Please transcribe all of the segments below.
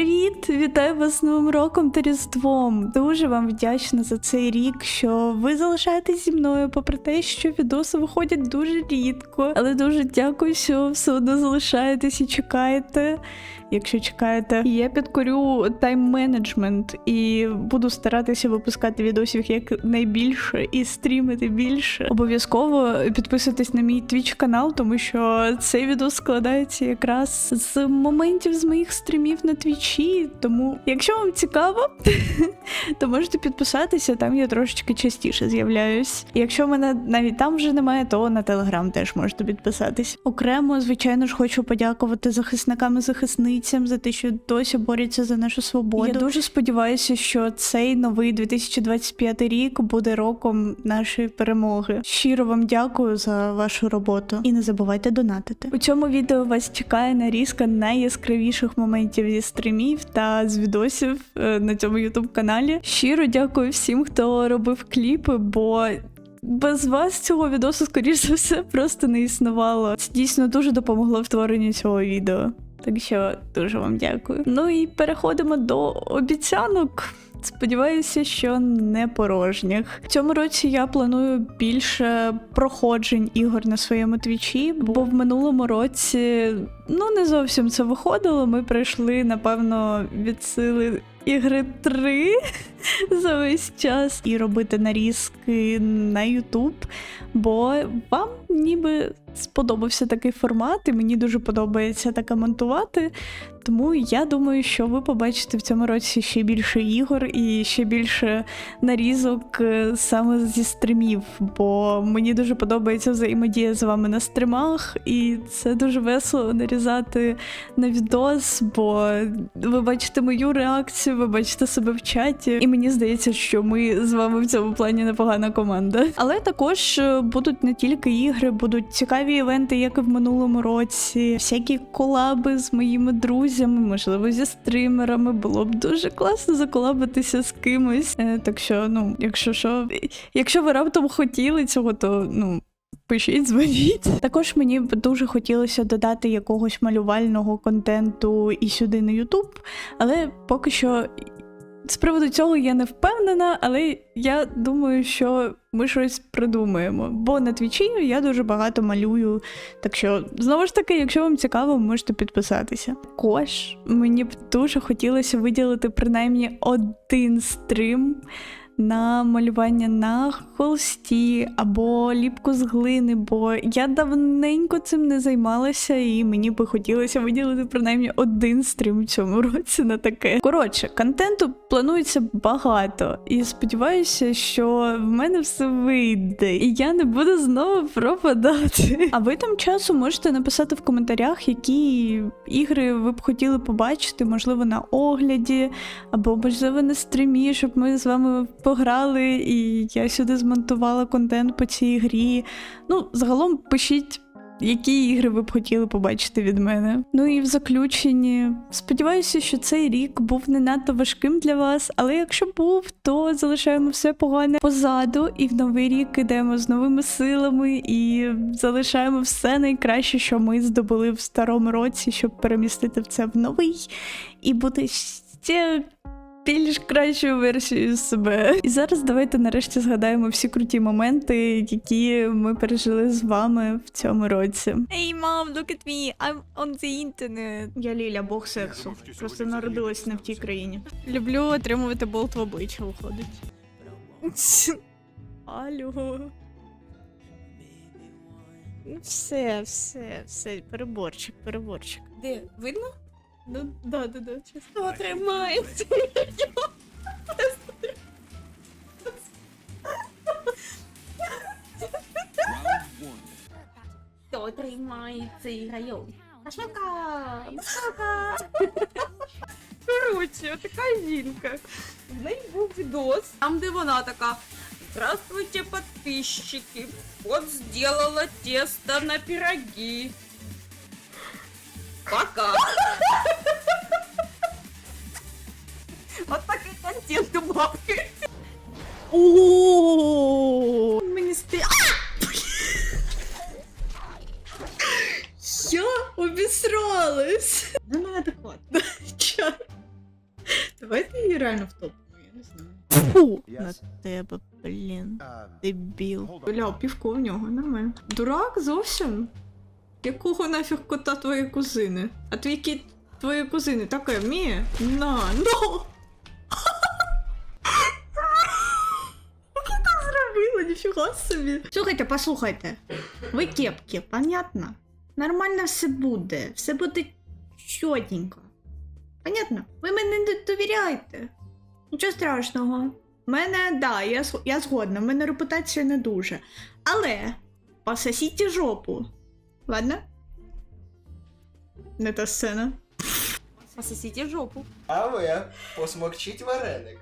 Привіт! Вітаю вас з Новим роком та Різдвом. Дуже вам вдячна за цей рік, що ви залишаєтесь зі мною, попри те, що відоси виходять дуже рідко. Але дуже дякую, що все одно залишаєтесь і чекаєте. Якщо чекаєте, я підкорю тайм-менеджмент і буду старатися випускати відосів як найбільше і стрімити більше. Обов'язково підписуйтесь на мій твіч канал, тому що цей відос складається якраз з моментів з моїх стрімів на твічі. Тому, якщо вам цікаво, то можете підписатися. Там я трошечки частіше з'являюсь. Якщо мене навіть там вже немає, то на телеграм теж можете підписатись. Окремо, звичайно ж, хочу подякувати захисникам і захисницям за те, що досі борються за нашу свободу. Я дуже сподіваюся, що цей новий 2025 рік буде роком нашої перемоги. Щиро вам дякую за вашу роботу і не забувайте донатити. У цьому відео вас чекає нарізка найяскравіших моментів зі стримів та з відосів е, на цьому ютуб каналі. Щиро дякую всім, хто робив кліпи, бо. Без вас цього відосу, скоріш за все, просто не існувало. Це дійсно дуже допомогло в творенні цього відео. Так що дуже вам дякую. Ну і переходимо до обіцянок. Сподіваюся, що не порожніх. В цьому році я планую більше проходжень ігор на своєму твічі, бо в минулому році ну не зовсім це виходило. Ми пройшли, напевно, від сили ігри 3 за весь час і робити нарізки на Ютуб, бо вам ніби сподобався такий формат, і мені дуже подобається таке монтувати. Тому я думаю, що ви побачите в цьому році ще більше ігор і ще більше нарізок е, саме зі стримів, бо мені дуже подобається взаємодія з вами на стримах, і це дуже весело нарізати на відос, бо ви бачите мою реакцію, ви бачите себе в чаті, і мені здається, що ми з вами в цьому плані непогана команда. Але також е, будуть не тільки ігри, будуть цікаві івенти, як і в минулому році, всякі колаби з моїми друзями, можливо, зі стримерами. Було б дуже класно заколабитися з кимось. Е, так що, ну, якщо що, якщо ви раптом хотіли цього, то ну. Пишіть, дзвоніть. Також мені б дуже хотілося додати якогось малювального контенту і сюди на Ютуб, але поки що з приводу цього я не впевнена, але я думаю, що ми щось придумаємо. Бо на твічі я дуже багато малюю. Так що, знову ж таки, якщо вам цікаво, можете підписатися. Також мені б дуже хотілося виділити принаймні один стрім. На малювання на холсті або ліпку з глини, бо я давненько цим не займалася, і мені би хотілося виділити принаймні один стрім в цьому році на таке. Коротше, контенту планується багато, і сподіваюся, що в мене все вийде, і я не буду знову пропадати. А ви там часу можете написати в коментарях, які ігри ви б хотіли побачити, можливо, на огляді, або можливо на стрімі, щоб ми з вами пограли, і я сюди змонтувала контент по цій грі. Ну, загалом пишіть. Які ігри ви б хотіли побачити від мене? Ну і в заключенні сподіваюся, що цей рік був не надто важким для вас, але якщо був, то залишаємо все погане позаду, і в новий рік ідемо з новими силами і залишаємо все найкраще, що ми здобули в старому році, щоб перемістити це в новий і бути ще більш кращою версією себе. І зараз давайте нарешті згадаємо всі круті моменти, які ми пережили з вами в цьому році. Hey mom, look at me. I'm on the internet. Я Ліля, бог сексу. Просто народилась не в тій країні. Люблю отримувати болт в обличчя виходить. Алло. Ну, Все, все, все, переборчик, переборчик. Де? Видно? Ну, да, да, да, чесно. Хто тримається? Хто тримає цей район? Пашмака! Пашмака! Коротше, така жінка. В неї був відос, там де вона така. Здравствуйте, подписчики! Вот сделала тесто на пироги. Пока! Вот такий контент у бабки. О, Мені стрі... я обісралась. Ну, неадекватно. Ча- Давайте її реально втопимо, я не знаю. Фу Yes. на тебе, блін. Дебіл. Бля, півко в нього, нормально. Дурак зовсім? Якого нафіг кота твої кузини? А твій кіт твої кузини таке вміє? На, ну! Так собі. Слухайте, послухайте. Ви кепки, понятно? Нормально все буде. Все буде чотенько. Понятно? Ви мені не довіряєте. Нічого страшного. У мене, да, я, я згодна, в мене репутація не дуже. Але пососіть жопу. Ладно? Не та сцена. Пососіть жопу. А ви посмокчіть вареник.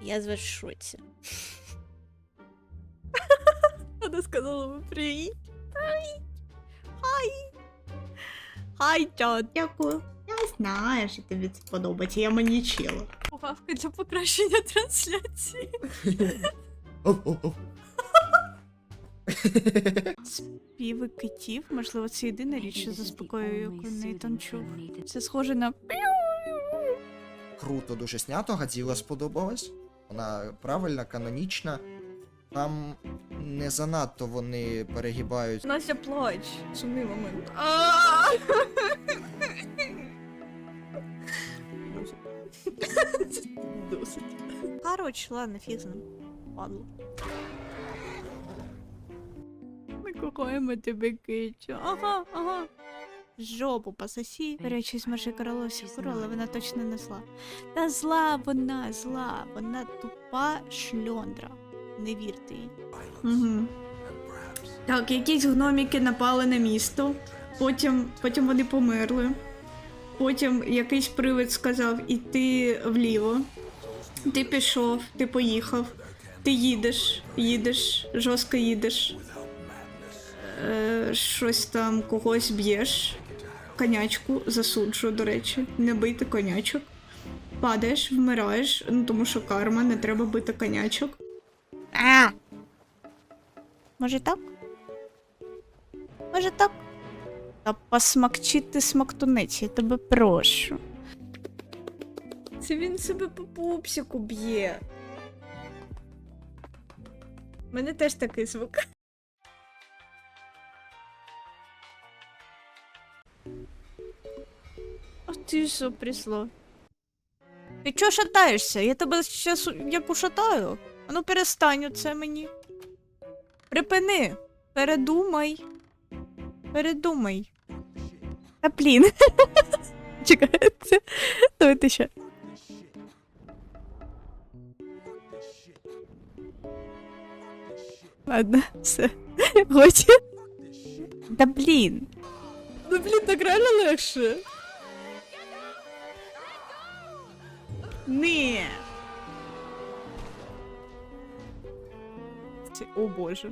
Я звершуся. Вона сказала ви привіт. Хай. Хай. Хай, чат. Дякую. Я знаю, що тобі це подобається, я манічила. Погавка для покращення трансляції. Співи китів, можливо, це єдина річ, що заспокоює, коли не танчу. Це схоже на Круто дуже знято, Гадзіла сподобалась. Вона правильна, канонічна. Там не занадто вони перегибають. Настя плач. Сумний момент. Досить. Короче, ладно, фіг з ним. Падло. Ми тебе, Кичу. Ага, ага. Жопу пососі. Речі, з Маші Короловських куру, але вона точно не зла. Та зла вона, зла. Вона тупа шльондра. Не вірте їй. Угу. Так, якісь гноміки напали на місто, потім, потім вони померли. Потім якийсь привид сказав іти вліво. Ти пішов, ти поїхав, ти їдеш, їдеш, жорстко їдеш. Е, щось там когось б'єш. Конячку засуджу, до речі, не бити конячок. Падаєш, вмираєш, ну тому що карма, не треба бити конячок. А! Може так? Може так? Та посмакчити смактунець, я тебе прошу. Це він себе по пупсику б'є. У мене теж такий звук. Ти що присло? Ти чого шатаєшся? Я тебе зараз як ушатаю. А ну перестань оце мені. Припини. Передумай. Передумай. Та блін. Чекайте. Давайте ще. Ладно, все. Годі. Та блін. Ну блін, так реально легше. Не. О боже.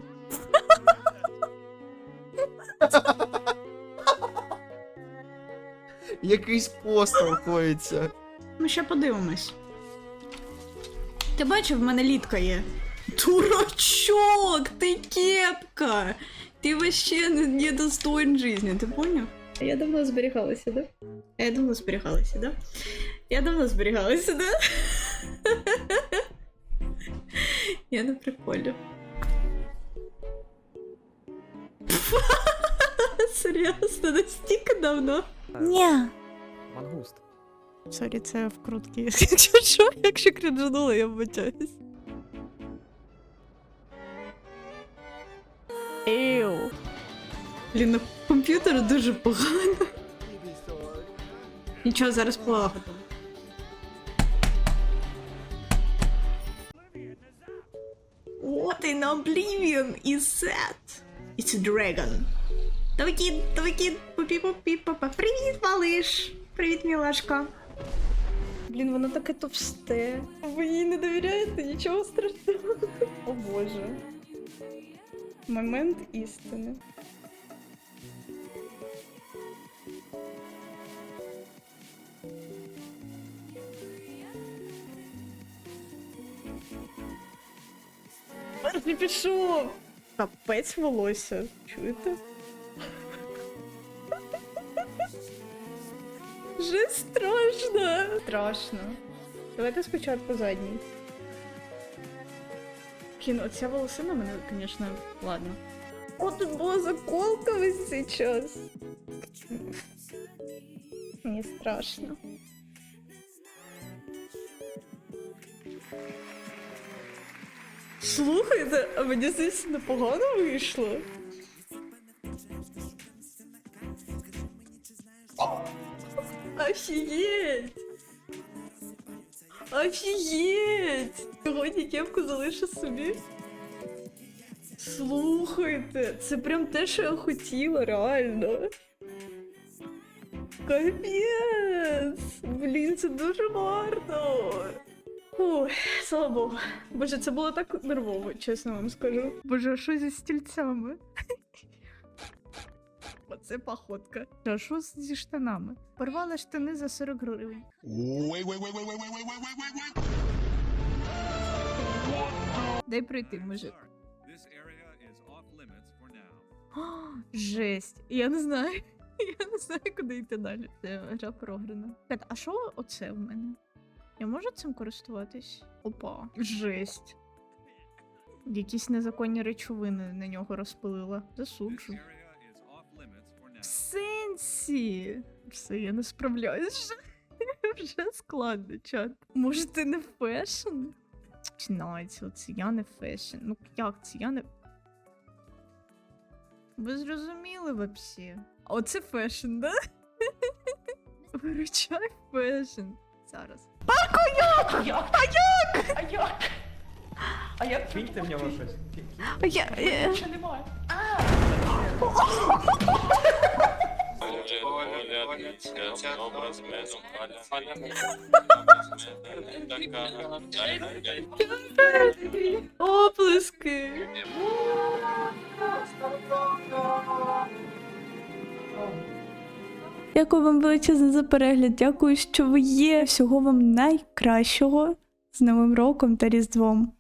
Якийсь постріл коїться. Ми ще подивимось. Ти бачив, в мене літка є. Дурачок, ти кепка! Ти вообще не, не достоин жизни, ти поняв? Я давно зберігалася, да? Я давно зберігалася, да? Я давно зберігалася, да? Я на приколі. Серйозно, настільки давно. Ні. Мангуст. Сорі, це вкрутки. Якщо що, якщо крінжанула, я вбачаюсь. Блін, на комп'ютері дуже погано. Нічого, зараз полагодимо. What in oblivion is that? It's a dragon. Давай кіт, давай кіт, пупі пупі папа. Привіт, малиш. Привіт, мілашка. Блін, воно таке товсте. Ви їй не довіряєте? Нічого страшного. О боже. Момент істини. Не пішов! Капець волосся. Чуєте? Вже страшно. Страшно. Давайте спочатку задній. Блін, оця волосина мене, звісно, ладно. О, тут була заколка весь цей час. Мені страшно. Слухайте, а мені здається, непогано вийшло. Офігеть! Офігеть! Сьогодні кепку залишу собі. Слухайте, це прям те, що я хотіла, реально. Капець! Блін, це дуже гарно. Фу, слава Богу. Боже, це було так нервово, чесно вам скажу. Боже, а що зі стільцями? Оце походка. Та що зі штанами? Порвала штани за 40 гривень. Дай пройти, мужик. Жесть. Я не знаю. Я не знаю, куди йти далі. Це гра програна. А що оце в мене? Я можу цим користуватись? Опа. Жесть. Якісь незаконні речовини на нього розпилила. Засуджу. В сенсі. Все, я не справляюсь. Вже складно, чат. Може, ти не фешн? Починається, оце я не фешн. Ну як це? Я не. Ви зрозуміли вообще? А Оце фешн, да? Виручай фешн зараз. Парко, як? А як? А як? А як це Киньте в нього щось. А я... Ще немає. А, Оплески. Дякую вам величезно за перегляд. Дякую, що ви є. Всього вам найкращого з Новим роком та Різдвом.